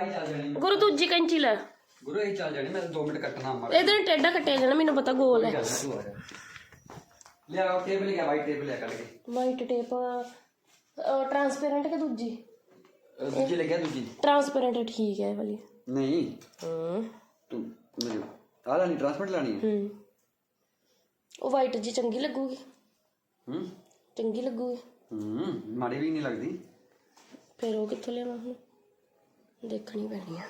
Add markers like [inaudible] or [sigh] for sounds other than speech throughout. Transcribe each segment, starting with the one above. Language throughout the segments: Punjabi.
ਆਈ ਚੱਲ ਜਾਣੀ ਗੁਰੂ ਦੂਜੀ ਕੈਂਚੀ ਲੈ। ਗੁਰੂ ਇਹ ਚੱਲ ਜਾਣੀ ਮੈਂ 2 ਮਿੰਟ ਕੱਟਣਾ ਮਰ ਇਹਦੇ ਨਾਲ ਟੇਡਾ ਕੱਟਿਆ ਜਾਣਾ ਮੈਨੂੰ ਪਤਾ ਗੋਲ ਹੈ। ਤੂੰ ਆ ਜਾ। ਲੈ ਆ ਟੇਬਲ ਲਿਆ ਵਾਈਟ ਟੇਬਲ ਲਿਆ ਕੱਢ ਕੇ। ਵਾਈਟ ਟੇਪ ਟ੍ਰਾਂਸਪੇਰੈਂਟ ਕਿ ਦੂਜੀ? ਦੂਜੀ ਲੱਗਿਆ ਦੂਜੀ। ਟ੍ਰਾਂਸਪੇਰੈਂਟ ਠੀਕ ਹੈ ਇਹ ਵਾਲੀ। ਨਹੀਂ। ਹੂੰ। ਤੂੰ ਮੈਨੂੰ ਆਹ ਲਾਣੀ ਟ੍ਰਾਂਸਪੋਰਟ ਲਾਣੀ ਹੈ? ਹੂੰ। ਉਹ ਵਾਈਟ ਜੀ ਚੰਗੀ ਲੱਗੂਗੀ। ਹੂੰ। ਚੰਗੀ ਲੱਗੂਗੀ। ਹੂੰ ਮਾੜੀ ਵੀ ਨਹੀਂ ਲੱਗਦੀ। ਫਿਰ ਉਹ ਕਿੱਥੋਂ ਲਿਆਵਾਂ ਹੁਣ? ਦੇਖਣੀ ਪੈਣੀ ਆ।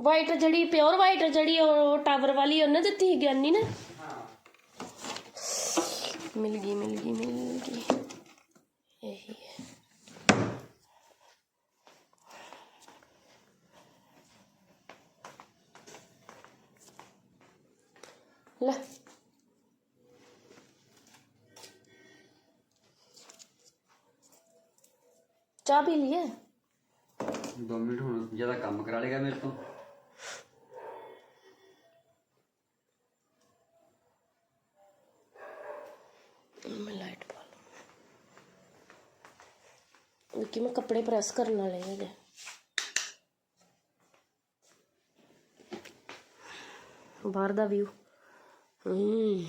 ਵਾਈਟ ਜਿਹੜੀ ਪਿਓਰ ਵਾਈਟ ਜਿਹੜੀ ਉਹ ਟਾਵਰ ਵਾਲੀ ਉਹਨੇ ਦਿੱਤੀ ਸੀ ਗਿਆਨੀ ਨੇ? ਮਿਲ ਗਈ ਮਿਲ ਗਈ ਮਿਲ ਗਈ। ਇਹੀ ਹੈ। ਲੈ। ਚਾਹ ਪੀ ਲਈਏ? 2 ਮਿੰਟ ਹੁਣ ਜ਼ਿਆਦਾ ਕੰਮ ਕਰਾ ਲੇਗਾ ਮੇਰੇ ਤੋਂ। ਮੈਂ ਲਾਈਟ ਪਾ ਲਵਾਂ ਕਿ ਮੈਂ ਕੱਪੜੇ ਪ੍ਰੈਸ ਕਰਨ ਵਾਲੇ ਹੈਗੇ ਬਾਹਰ ਦਾ ਵਿਊ ਹੂੰ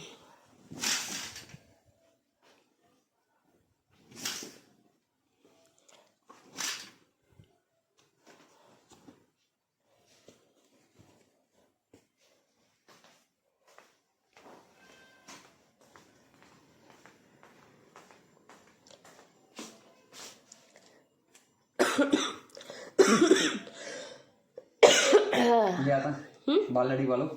ਲਿਆ ਤਾਂ। ਬਾਲੜੀ ਵਾਲੋ।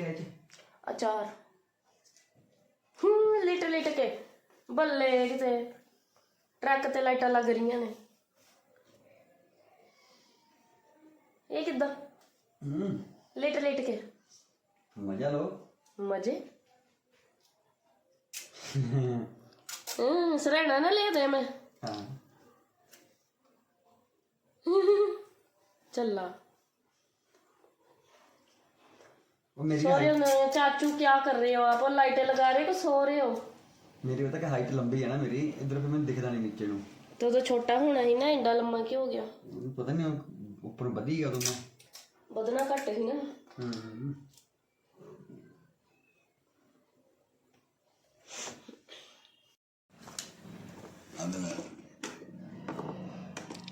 ਲਿਆ ਇੱਥੇ ਅਚਾਰ। ਹੂੰ ਲਿਟ ਲਿਟ ਕੇ। ਬੱਲੇ ਕਿਤੇ। ਟਰੱਕ ਤੇ ਲਾਈਟਾਂ ਲੱਗ ਰਹੀਆਂ ਨੇ। ਇਹ ਕਿੱਦਾਂ? ਹੂੰ। ਲਿਟ ਲਿਟ ਕੇ। ਮਜ਼ਾ ਲਓ। ਮਜ਼ੇ? [laughs] ਹੂੰ ਸਰਣਾ ਨਾ ਲੈ ਦੇ ਮੈਂ। ਹਾਂ। ਚੱਲਾ ਉਹ ਮੇਰੀ सो रहे हो चाचू क्या कर रहे हो आप और लाइटें लगा रहे हो कि सो रहे हो ਮੇਰੀ ਪਤਾ ਕਿ ਹਾਈਟ ਲੰਬੀ ਹੈ ਨਾ ਮੇਰੀ ਇਧਰ ਫਿਰ ਮੈਨੂੰ ਦਿਖਦਾ ਨਹੀਂ ਨੀਚੇ ਨੂੰ तो तो छोटा होना ही ना इंडा लम्मा क्यों हो गया ਉਹਨੂੰ ਪਤਾ ਨਹੀਂ ਉਹ ਉੱਪਰ ਵਧੀ ਗਿਆ ਉਦੋਂ ਮੈਂ बदना घट ही ना ਹੂੰ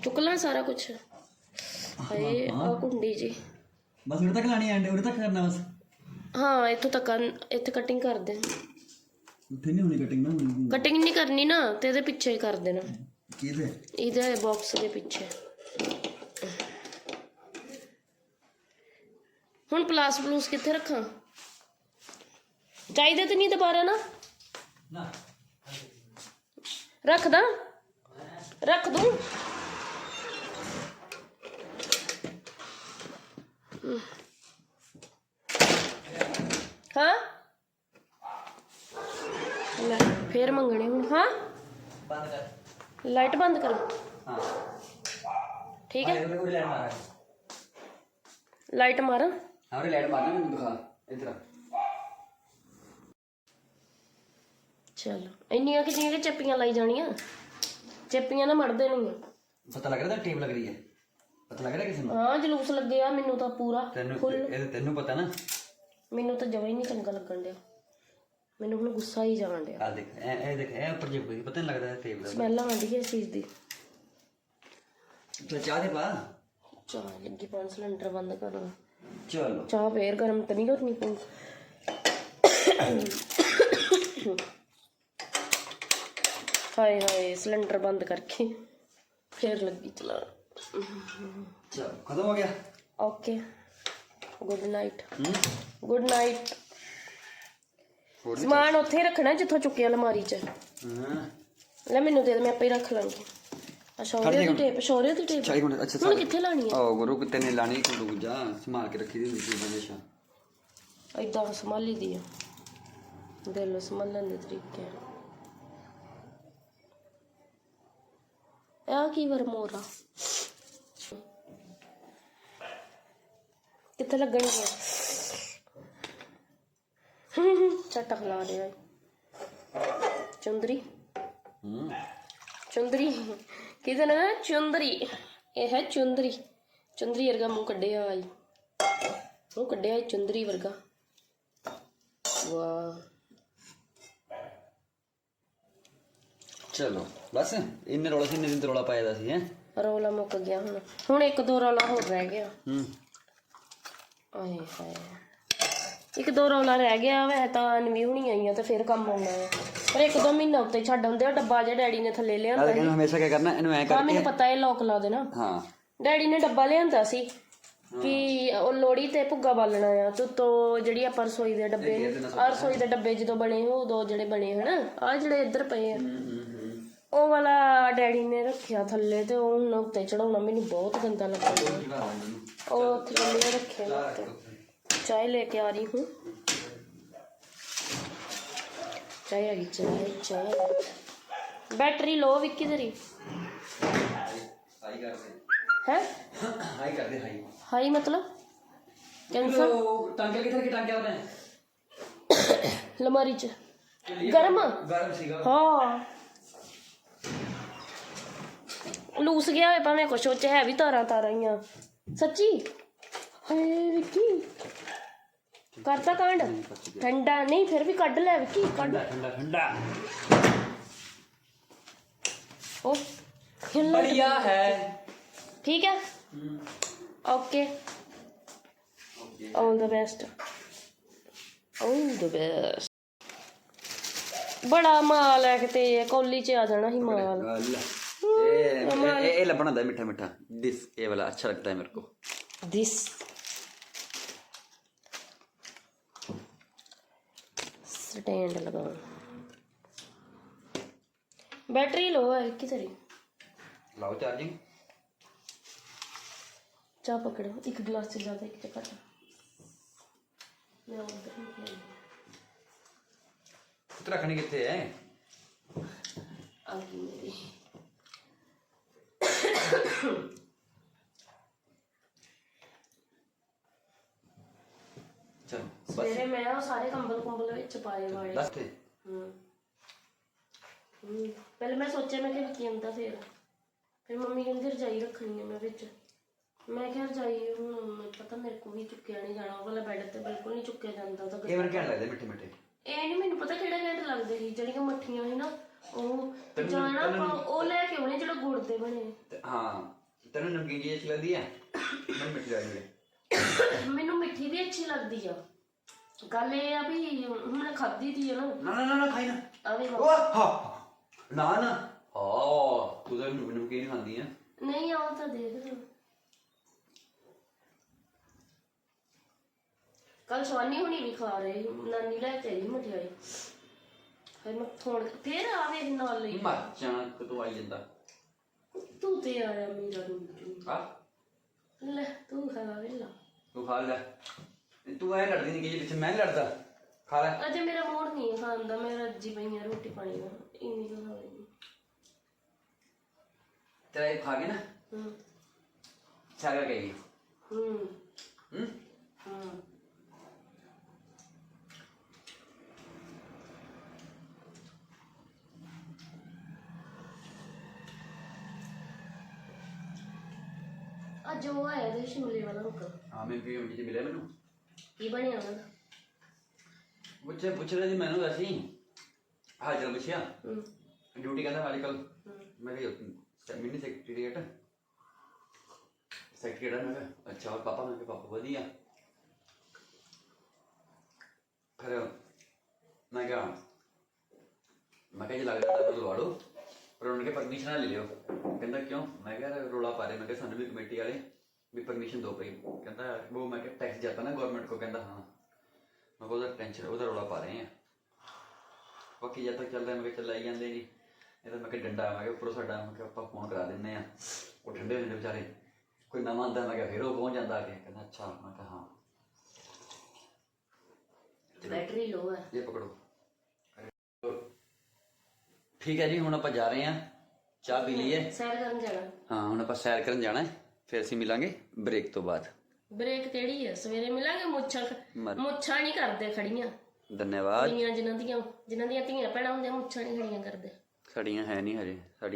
चुक ला सारा कुछ हाय आ कुंडी जी ਬਸ ਉਰੇ ਤੱਕ ਲਾਣੀ ਐਂਡ ਉਰੇ ਤੱਕ ਕਰਨਾ ਬਸ ਹਾਂ ਇੱਥੋਂ ਤੱਕ ਇੱਥੇ ਕਟਿੰਗ ਕਰ ਦੇ ਉੱਥੇ ਨਹੀਂ ਹੋਣੀ ਕਟਿੰਗ ਨਾ ਕਟਿੰਗ ਨਹੀਂ ਕਰਨੀ ਨਾ ਤੇ ਇਹਦੇ ਪਿੱਛੇ ਹੀ ਕਰ ਦੇਣਾ। ਕਿਹਦੇ? ਇਹਦੇ ਬਾਕਸ ਦੇ ਪਿੱਛੇ। ਹੁਣ ਪਲਾਸ ਪਲੂਸ ਕਿੱਥੇ ਰੱਖਾਂ? ਚਾਹੀਦੇ ਤੇ ਨਹੀਂ ਦੁਬਾਰਾ ਨਾ? ਨਾ। ਰੱਖ ਦਾਂ? ਰੱਖ ਦੂੰ? ਹਾਂ? ਲੈ ਫੇਰ ਮੰਗਣੇ ਹੁਣ ਹਾਂ? ਬੰਦ ਕਰ। ਲਾਈਟ ਬੰਦ ਕਰ। ਹਾਂ। ਠੀਕ ਹੈ। ਲਾਈਟ ਮਾਰ ਹਾਂ ਲੈਟ ਮਾਰਨਾ ਮੈਨੂੰ ਦਿਖਾ ਇਧਰ ਚਲੋ ਇੰਨੀਆਂ ਕਿ ਜਿਹੀਆਂ ਕਿ ਚੱਪੀਆਂ ਲਾਈ ਜਾਣੀਆਂ। ਚੱਪੀਆਂ ਨਾ ਮੜਦੇ ਨਹੀਂ ਪਤਾ ਲੱਗ ਰਿਹਾ ਤਾਂ ਟੇਪ ਲੱਗ ਰਹੀ ਹੈ। ਪਤਾ ਲੱਗ ਰਿਹਾ ਕਿਸੇ ਨੂੰ? ਹਾਂ ਜਲੂਸ ਲੱਗਿਆ ਮੈਨੂੰ ਤਾਂ ਪੂਰਾ ਤੈਨੂੰ ਇਹ ਤੈਨੂੰ ਪਤਾ ਨਾ ਮੈਨੂੰ ਤਾਂ ਜਮਾ ਹੀ ਨਹੀਂ ਚੰਗਾ ਲੱਗਣ ਡਿਆ। ਮੈਨੂੰ ਹੁਣ ਗੁੱਸਾ ਹੀ ਜਾਣ ਡਿਆ। ਆ ਦੇਖ ਇਹ ਇਹ ਦੇਖ ਇਹ ਉੱਪਰ ਜੇ ਕੋਈ ਪਤਾ ਨਹੀਂ ਲੱਗਦਾ ਟੇਪ ਦਾ ਸਮੈਲ ਆਉਂਦੀ ਹੈ ਇਸ ਚੀਜ਼ ਦੀ। ਤੇ ਚਾਹ ਦੇ ਪਾ। ਚਾਹ ਲੱਗੀ ਪਾਣ ਸਿਲੰਡਰ ਬੰਦ ਕਰਨਾ ਚਲੋ। ਚਾਹ ਫੇਰ ਗਰਮ ਤਾਂ ਨਹੀਂ ਕਰਨੀ ਪਊ ਹਾਏ ਹਾਏ ਸਿਲੰਡਰ ਬੰਦ ਕਰਕੇ ਫੇਰ ਲੱਗੀ ਚਲਾਉਣ ਚਲੋ ਖਤਮ ਹੋ ਗਿਆ। Okay. Good night good night? ਸਮਾਨ ਉੱਥੇ ਹੀ ਰੱਖਣਾ ਜਿੱਥੋਂ ਚੁੱਕਿਆ ਅਲਮਾਰੀ 'ਚ। ਹਾਂ। ਲੈ ਮੈਨੂੰ ਦੇ ਦੇ ਮੈਂ ਆਪੇ ਹੀ ਰੱਖ ਲਾਂਗੀ। ਆ ਸ਼ੌਰੇ ਦੀ ਟੇਪ ਸ਼ੌਰੇ ਦੀ ਟੇਪ ਚਾਹੀ ਹੁਣ ਅੱਛਾ ਹੁਣ ਕਿੱਥੇ ਲਾਣੀ ਆ? ਗੁਰੂ ਕਿਤੇ ਨੇ ਲਾਣੀ ਕਿ ਦੂਜਾ ਸੰਭਾਲ ਕੇ ਰੱਖੀ ਦੀ ਹੁੰਦੀ ਸੀ ਹਮੇਸ਼ਾ। ਆ ਸੰਭਾਲੀ ਦੀ ਆ। ਦੇ ਲੋ ਸੰਭਾਲਣ ਦੇ ਤਰੀਕੇ ਆ। ਕੀ ਵਰ ਕਿੱਥੇ ਲੱਗਣਗੇ ਚਟਕ ਲਾ ਰਿਹਾ ਏ। ਚੁੰਦਰੀ। ਹੂੰ ਚੁੰਦਰੀ। ਕਿਹਦਾ ਨਾ ਚੁੰਦਰੀ। ਇਹ ਹੈ ਚੁੰਦਰੀ। ਚੁੰਦਰੀ ਵਰਗਾ ਮੂੰਹ ਕੱਢਿਆ ਆਈ ਮੂੰਹ ਕੱਢਿਆ ਚੁੰਦਰੀ ਵਰਗਾ। ਵਾਹ। ਚਲੋ ਬਸ। ਇੰਨੇ ਰੌਲਾ ਸੀ ਇੰਨੇ ਦਿਨ ਤੇ ਰੌਲਾ ਪਾਇਆ ਦਾ ਸੀ ਹੈ? ਰੌਲਾ ਮੁੱਕ ਗਿਆ ਹੁਣ। ਹੁਣ ਇੱਕ ਦੋ ਰੌਲਾ ਹੋਰ ਰਹਿ ਗਿਆ। ਹੂੰ। ਆਏ ਹਾਏ। ਇੱਕ ਦੋ ਰੌਲਾ ਰਹਿ ਗਿਆ ਵੈ ਤਾਂ ਅਨਵੀ ਹੁਣੀ ਆਈਆਂ ਤੇ ਫਿਰ ਕੰਮ ਆਉਣਾ ਹੈ ਪਰ ਇੱਕ ਦੋ ਮਹੀਨਾ ਉੱਤੇ ਛੱਡ ਆਉਂਦੇ ਆ ਡੱਬਾ ਜਿਹਾ ਡੈਡੀ ਨੇ ਥੱਲੇ ਲਿਆਂਦਾ ਨਾਲੇ ਕਹਿੰਦਾ ਹਮੇਸ਼ਾ ਕੀ ਕਰਨਾ ਇਹਨੂੰ ਐ ਆ ਕਰਕੇ। ਮੈਨੂੰ ਪਤਾ ਹੈ ਲੋਕ ਲਾ ਦੇਣਾ। ਹਾਂ। ਡੈਡੀ ਨੇ ਡੱਬਾ ਲਿਆਂਦਾ ਸੀ ਕਿ ਉਹ ਲੋੜੀ ਤੇ ਭੁੱਗਾ ਬਾਲਣਾ ਆ ਤੂੰ ਤੋ ਜਿਹੜੀ ਆਪਾਂ ਰਸੋਈ ਦੇ ਡੱਬੇ ਨੇ ਆ ਰਸੋਈ ਦੇ ਡੱਬੇ ਜਦੋਂ ਬਣੇ ਉਹ ਦੋ ਜਿਹੜੇ ਬਣੇ ਹਨ ਆ ਜਿਹੜੇ ਇੱਧਰ ਪਏ ਆ। ਉਹ ਵਾਲਾ ਡੈਡੀ ਨੇ ਰੱਖਿਆ ਥੱਲੇ ਤੇ ਉਹ ਹੁਣ ਉੱਤੇ ਚੜਾਉਣਾ ਮੈਨੂੰ ਬਹੁਤ ਗੰਦਾ ਲੱਗਦਾ ਉਹ ਥੱਲੇ ਰੱਖਿਆ ਉੱਤੇ ਚਾਹ ਲੈ ਕੇ ਆ ਰਹੀ ਹੂੰ ਚਾਹ ਆ ਗਈ ਚਾਹ ਚਾਹ ਬੈਟਰੀ ਲੋ ਵੀ ਤੇਰੀ ਹਾਈ ਕਰ ਹੈ ਹਾਈ ਕਰ ਦੇ ਹਾਈ ਹਾਈ ਮਤਲਬ ਕੈਂਸਲ ਟਾਂਕੇ ਕਿਧਰ ਕਿ ਟਾਂਕੇ ਆਉਂਦੇ ਲਮਾਰੀ ਚ ਗਰਮ ਗਰਮ ਸੀਗਾ ਹਾਂ ਲੂਸ ਗਿਆ ਹੋਇਆ ਭਾਵੇਂ ਕੁਛ ਉੱਚ ਹੈ ਵੀ ਤਾਰਾਂ ਤਾਰਾਂ ਹੀ ਆ। ਸੱਚੀ? ਹੇ ਵਿੱਕੀ। ਕਰਤਾ ਕਾਂਡ? ਠੰਡਾ ਨਹੀਂ ਫਿਰ ਵੀ ਕੱਢ ਲੈ ਵਿੱਕੀ ਕੱਢ। ਠੰਡਾ ਠੰਡਾ ਉਹ ਖਿਲਣਾ ਬੜੀਆ ਹੈ। ਠੀਕ ਹੈ? Okay. All the best all the best ਬੜਾ ਮਾਲ ਹੈ ਕਿਤੇ ਕੋਲੀ ਚ ਆ ਜਾਣਾ ਹੀ ਮਾਲ। ये ये लबन आता है मीठा मीठा दिस ये वाला अच्छा लगता है मेरे को दिस स्टैंड लगाओ बैटरी लो है किधर लाओ चार्जिंग चाह पकड़ो एक गिलास से ज़्यादा एक चक्कर मैं उधर उत्तराखंड कितने है आगे मेरी ਪਿਆ ਉਹ ਸਾਰੇ ਕੰਬਲ ਕੁੰਬਲ ਵਿੱਚ ਪਾਏ ਵਾਲੇ ਦੱਸ ਤੇ ਹੂੰ। ਪਹਿਲੇ ਮੈਂ ਸੋਚਿਆ ਮੈਂ ਕਿ ਕੀ ਆਂਦਾ ਫੇਰ। ਫਿਰ ਮੰਮੀ ਕਹਿੰਦੀ ਰਜਾਈ ਰੱਖਣੀ ਹੈ ਮੈਂ ਵਿੱਚ। ਮੈਂ ਕਿਹਾ ਰਜਾਈ ਹੁਣ ਪਤਾ ਮੇਰੇ ਕੋਲ ਚੁੱਕਿਆ ਨਹੀਂ ਜਾਣਾ। ਉਹ ਵਾਲਾ ਬੈੱਡ ਤੇ ਬਿਲਕੁਲ ਨਹੀਂ ਚੁੱਕਿਆ ਜਾਂਦਾ ਤਾਂ ਇਹ ਮੈਨੂੰ ਕਹਿਣ ਲੱਗਦੇ ਮਿੱਠੇ ਮਿੱਠੇ। ਇਹ ਨਹੀਂ ਮੈਨੂੰ ਪਤਾ ਕਿਹੜਾ ਘੈਂਟ ਲੱਗਦੇ ਸੀ ਜਿਹੜੀਆਂ ਮੱਠੀਆਂ ਸੀ ਨਾ ਉਹ ਜਾਣਾ ਉਹ ਲੈ ਕੇ ਆਉਣੇ ਜਿਹੜਾ ਗੁੜ ਦੇ ਬਣੇ। ਹਾਂ ਤੈਨੂੰ ਨਮਕੀਨ ਚੀਜ਼ ਅੱਛੀ ਲੱਗਦੀ ਆ। ਮੈਨੂੰ ਮਿੱਠੀ ਵੀ ਅੱਛੀ ਲੱਗਦੀ ਆ। ਗੱਲ ਇਹ ਖਾ। ਰਹੀ ਨਾਨੀ ਲੈ ਕੇ ਆਵੇ ਨਾਲ ਤੂੰ ਖਾ ਲਾ ਤੂੰ ਖਾ ਲੈ। ਤੂੰ ਐ ਲੜਦੀ ਨਹੀਂ ਕਿ ਜਿੱਥੇ ਮੈਂ ਨੀ ਲੜਦਾ। ਖਾ ਲੈ। ਅਜੇ ਮੇਰਾ ਮੂਡ ਨਹੀਂ ਹੈ ਖਾਣ ਦਾ ਮੈਂ ਰੱਜੀ ਪਈ ਆ ਰੋਟੀ ਪਾਣੀ ਦਾ ਇੰਨੀ ਕੁ ਖਾ ਲਈ ਤੇਰਾ ਇਹ ਖਾ ਕੇ ਨਾ? ਹੂੰ। ਸਾਰਾ ਕਹੇਗੀ ਹੂੰ। ਹੂੰ? ਹੂੰ। ਅੱਜ ਉਹ ਆਇਆ ਦੇ ਸ਼ਿਮਲੇ ਵਾਲਾ ਅੰਕਲ ਹਾਂ ਮੈਂ ਵੀ ਜੀ ਮਿਲਿਆ ਮੈਨੂੰ। ਕੀ ਬਣਿਆ ਉਹਨਾਂ ਦਾ ਪੁੱਛੇ ਪੁੱਛ ਰਿਹਾ ਸੀ ਮੈਨੂੰ ਅਸੀਂ। ਹਾਜ਼ਰ ਪੁੱਛਿਆ? ਹੂੰ। ਡਿਊਟੀ ਕਹਿੰਦਾ ਅੱਜ ਕੱਲ ਮੈਂ ਕਿਹਾ ਮਿੰਨੀ ਸੈਕਟਰੀਏਟ ਸੈਕਟਰੀ ਕਿਹੜਾ ਮੈਂ ਕਿਹਾ ਅੱਛਾ ਹੋਰ ਪਾਪਾ ਮੈਂ ਕਿਹਾ ਪਾਪਾ ਵਧੀਆ। ਫਿਰ ਮੈਂ ਕਿਹਾ ਮੈਂ ਕਿਹਾ ਜੀ ਲੱਗਦਾ ਤਾਂ ਲਵਾ ਲਓ ਪਰ ਉਹਨਾਂ ਨੇ ਪਰਮਿਸ਼ਨ ਲੈ ਲਿਓ। ਕਹਿੰਦਾ ਕਿਉਂ? ਮੈਂ ਕਿਹਾ ਰੋਲਾ ਪਾ ਰਹੇ। ਮੈਂ ਕਿਹਾ ਸਾਨੂੰ ਵੀ ਕਮੇਟੀ ਵਾਲੇ भी परमिशन दो भाई कहता वो मैं टैक्स जाता ना गवर्नमेंट को कहता हाँ मैं उधर टेंशन उधर रौला पा रहे हैं ਬਾਕੀ ਜਦ ਤੱਕ ਚੱਲਦਾ ਮੈਂ ਚੱਲਾਈ ਜਾਂਦੇ ਜੀ ਇਹ ਤਾਂ ਮੈਂ ਕਿ ਡੰਡਾ ਮੈਂ ਕਿ ਉੱਪਰੋਂ ਸਾਡਾ ਮੈਂ ਕਿ ਆਪਾਂ ਫੋਨ ਕਰਾ ਦਿੰਨੇ ਆ। ਉਹ ਠੰਡੇ ਹੋ ਵਿਚਾਰੇ। ਕੋਈ ਨਵਾਂ ਆਂਦਾ ਮੈਂ ਕਿ ਫਿਰ ਉਹ ਪਹੁੰਚ ਜਾਂਦਾ ਕਿ। ਕਹਿੰਦਾ ਅੱਛਾ ਮੈਂ ਕਿਹਾ ਹਾਂ। ਬੈਟਰੀ ਲੋ ਹੈ ਇਹ ਪਕੜੋ। ਠੀਕ ਹੈ ਜੀ ਹੁਣ ਆਪਾਂ ਜਾ ਰਹੇ ਆ ਚਾਹ ਪੀ ਲਈਏ। ਸੈਰ ਕਰਨ ਜਾਣਾ। ਹਾਂ ਹੁਣ ਆਪਾਂ ਸੈਰ ਕਰਨ ਜਾਣਾ ਫਿਰ ਅਸੀਂ ਮਿਲਾਂਗੇ ਬ੍ਰੇਕ ਤੋਂ ਬਾਅਦ। ਬ੍ਰੇਕ ਕਿਹੜੀ ਹੈ ਸਵੇਰੇ ਮਿਲਾਂਗੇ ਮੁੱਛਾਂ ਮਰ- ਮੁੱਛਾਂ ਨਹੀਂ ਕਰਦੇ ਖੜੀਆਂ। ਧੰਨਵਾਦ। ਕੁੜੀਆਂ ਜਿਨ੍ਹਾਂ ਦੀਆਂ ਜਿਨ੍ਹਾਂ ਦੀਆਂ ਧੀਆਂ ਭੈਣਾਂ ਹੁੰਦੀਆਂ ਮੁੱਛਾਂ ਨਹੀਂ ਖੜੀਆਂ ਕਰਦੇ। ਸਾਡੀਆਂ ਹੈ ਨਹੀਂ ਹਜੇ। ਸਾਡੀ